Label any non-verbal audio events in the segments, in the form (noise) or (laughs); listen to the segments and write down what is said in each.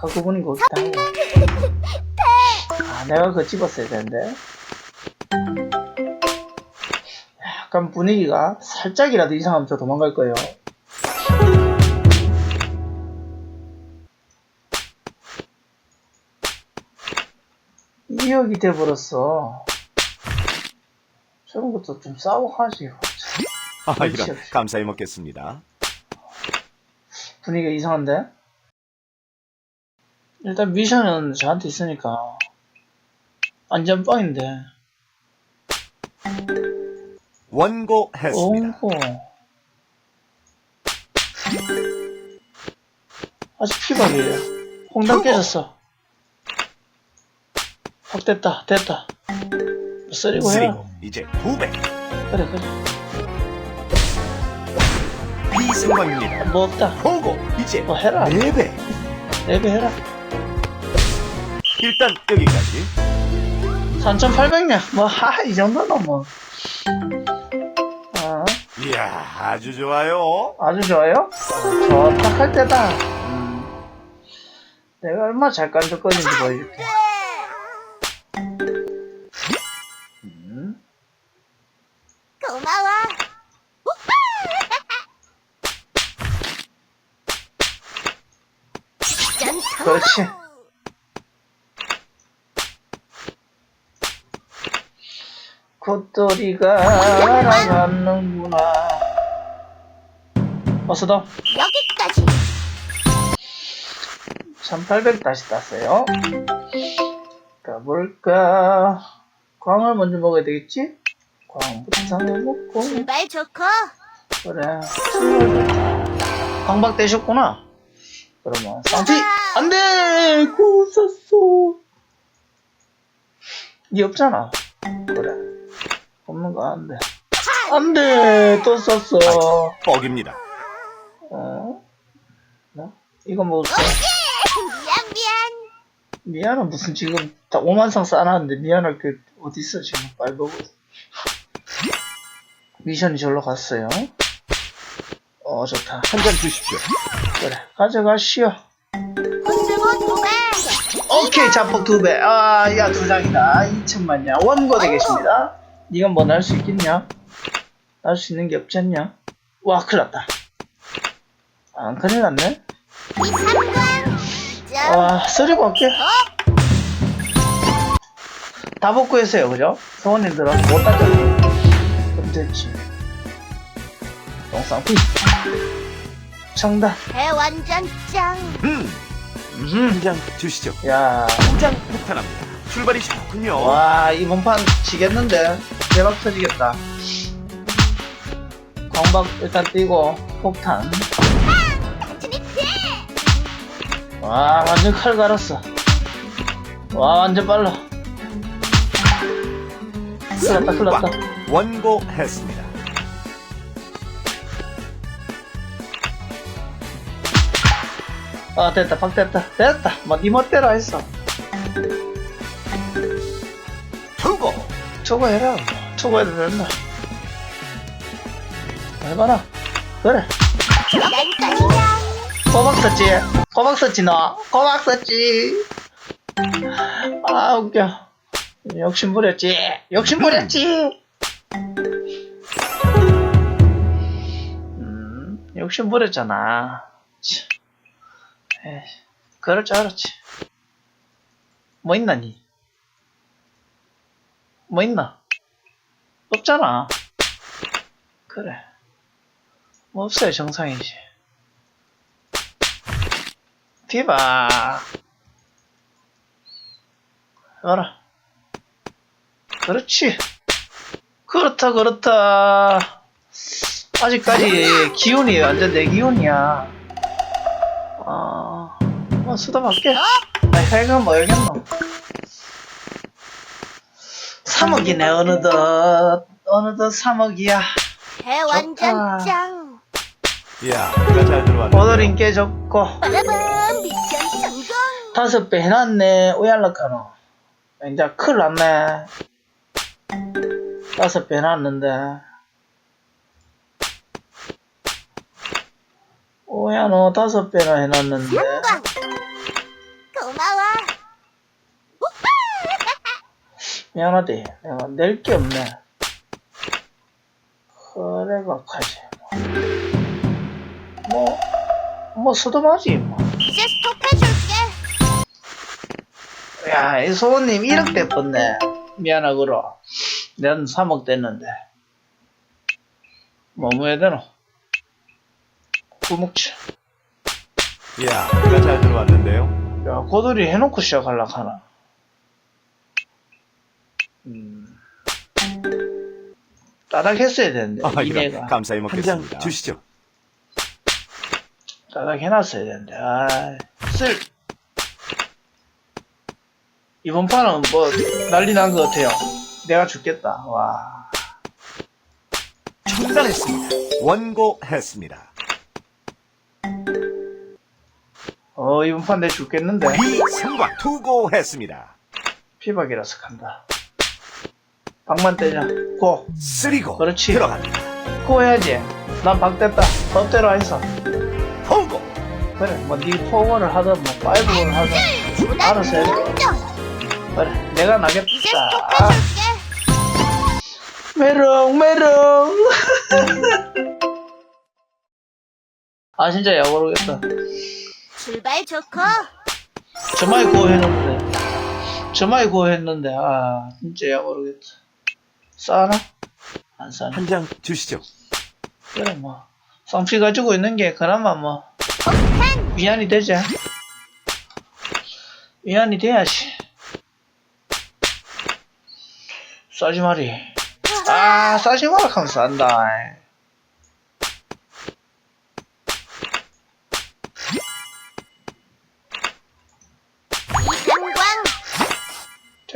갖고 보니 거기 있다. 아, 내가 그거 집었어야 되는데. 약간 분위기가 살짝이라도 이상하면 저 도망갈 거예요. 이역이 돼버렸어. 저런 것도 좀 싸워 하지. 아. 이런 감사히 먹겠습니다. 분위기가 이상한데? 일단 미션은 저한테 있으니까 안전빵인데 원고했습니다. 오고 아직 피박이에요 홍당 깨졌어 확 됐다 됐다 쓰리고 해라 쓰리고 이제 두 배. 그래 그래 비승관입니다. 뭐 없다 보고 이제 뭐 해라. 네 배. 레벨 해라 일단 여기까지. 3800냥 뭐하 이 정도는 뭐 아. 이야, 아주 좋아요. 아주 좋아요? 좋다 할 때다. 음. 내가 얼마나 잘 깐족거리는지 보여줄게. 음. 고마워. 짠 그렇지. 콧돌이가 날아가는구나. 어서도 여기까지. 1800 다시 땄어요. 가볼까? 광을 먼저 먹어야 되겠지? 광부터 먹고. 출발 좋고. 그래. 광박 되셨구나. 그러면 쌍피 안돼 고샀어. 니 없잖아. 그래. 없는 거 안 돼. 안 돼 또 썼어. 뻑입니다. 어? 뭐? 이거 먹었어. 미안 미안. 미안은 무슨 지금 다 5만상 쌓아놨는데 미안할 게 어딨어 지금 빨리 먹어. 미션이 절로 갔어요. 어 좋다. 한 잔 주십시오. 그래 가져가시오. 배. 오케이 자폭 두 배. 아 야 두 장이다. 2천만냐. 원고 되겠습니다. 네가 뭐날수 있겠냐? 날수 있는 게 없지 않냐? 와 큰일 났다. 아 큰일 났네. 와 쓰리고 올게. 다 복구 했어요 그죠? 성원님들은 못 따졌네. 그럼 됐지. 똥쌍피. 정답. 배 완전 짱. 음, 음. 한장 주시죠. 야. 한장 부탁합니다. 출발이셨군요. 와 이번 판 지겠는데 대박 터지겠다. 광박 일단 뛰고 폭탄. 와 완전 칼 갈았어. 와 완전 빨라. 큰일 났다 큰일 났다. 원고했습니다. 아 됐다 박 됐다 됐다. 뭐니 멋대로 했어. 투고! 초과해라 초과해도 된다 해봐라 그래. 꼬박 썼지? 꼬박 썼지 너? 꼬박 썼지? 아 웃겨 욕심 부렸지? 욕심 부렸지? 음 욕심 부렸잖아 치. 에이, 그럴 줄 알았지 뭐 있나 니? 뭐 있나? 없잖아. 그래. 뭐 없어야 정상이지. 디바. 알아 그렇지. 그렇다 그렇다. 아직까지 기운이 완전 내 기운이야. 아, 뭐 수다 받게. 아, 헬가 뭐야겠노 3억이네 어느덧 어느덧 3억이야 배 완전. 짱. 이야, 배가 잘 들어왔네요. 오늘 인기 좋고 빠라밤 미션 성공. 다섯 배 해놨네 오얄락하노 이제 큰일 났네 다섯 배 해놨는데 오야 너 다섯 배나 해놨는데. 고마워. 미안하대. 내가 낼 게 없네. 그래가 가지. 뭐, 뭐, 수도하지 뭐. 이제 스톱해줄게. 야, 이 소원님 1억 대뻔네. 미안하구로. 난 3억 됐는데. 뭐 뭐 해야 되노? 구묵치. 이야, 배가 잘 들어왔는데요. 야, 고돌이 해놓고 시작하려 하나. 음. 따닥 했어야 되는데, 아, 이내가. 감사히 한 먹겠습니다. 장 주시죠. 따닥 해놨어야 되는데, 아 쓸. 이번 판은 뭐, 난리 난 것 같아요. 내가 죽겠다, 와. 중단했습니다. 원고했습니다. 어, 이번 판 내 죽겠는데. 비상과 투고했습니다. 피박이라서 간다. 박만 떼자. 고. 쓰리고 그렇지. 들어갑니다. 고 해야지. 난 박됐다. 법대로 했어. 통고 그래, 뭐, 니 포워를 하든, 뭐, 파이브를 하든, 알아서 해. 그래, 내가 이제 나겠다. 아, 스톱해줄게. 메롱, 메롱. (laughs) 아, 진짜 야 모르겠다. 출발 좋고. 저마이 고 했는데. 저마이 고 했는데, 아, 진짜 야 모르겠다. 싸나? 안 싸나? 한 장 주시죠. 그래, 뭐. 쌍피 가지고 있는 게, 그나마 뭐. 위안이 되지. 위안이 돼야지. 싸지 말이. 아, 싸지 마라 하면 싼다.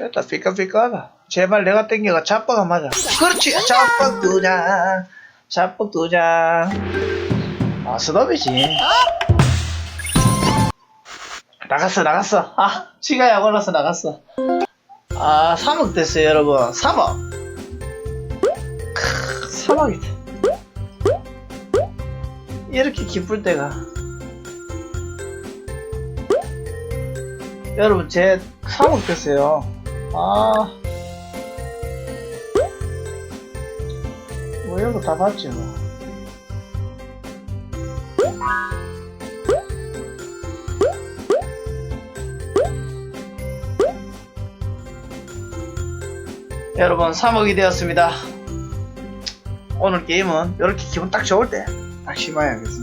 됐다, 삐까삐까하다. 제발 내가 땡겨가 잡박아 맞아. 그렇지, 잡박 두 장. 잡박 두 장. 아, 스톱이지. 나갔어, 나갔어. 아, 지가 약 올라서 나갔어. 아, 3억 됐어요, 여러분. 3억. 크, 3억이다. 이렇게 기쁠 때가. 여러분, 제 3억 됐어요. 아. 뭐, 이런 거 다 봤지, 뭐. 여러분 3억이 되었습니다. 오늘 게임은 이렇게 기분 딱 좋을 때 딱 심어야겠습니다.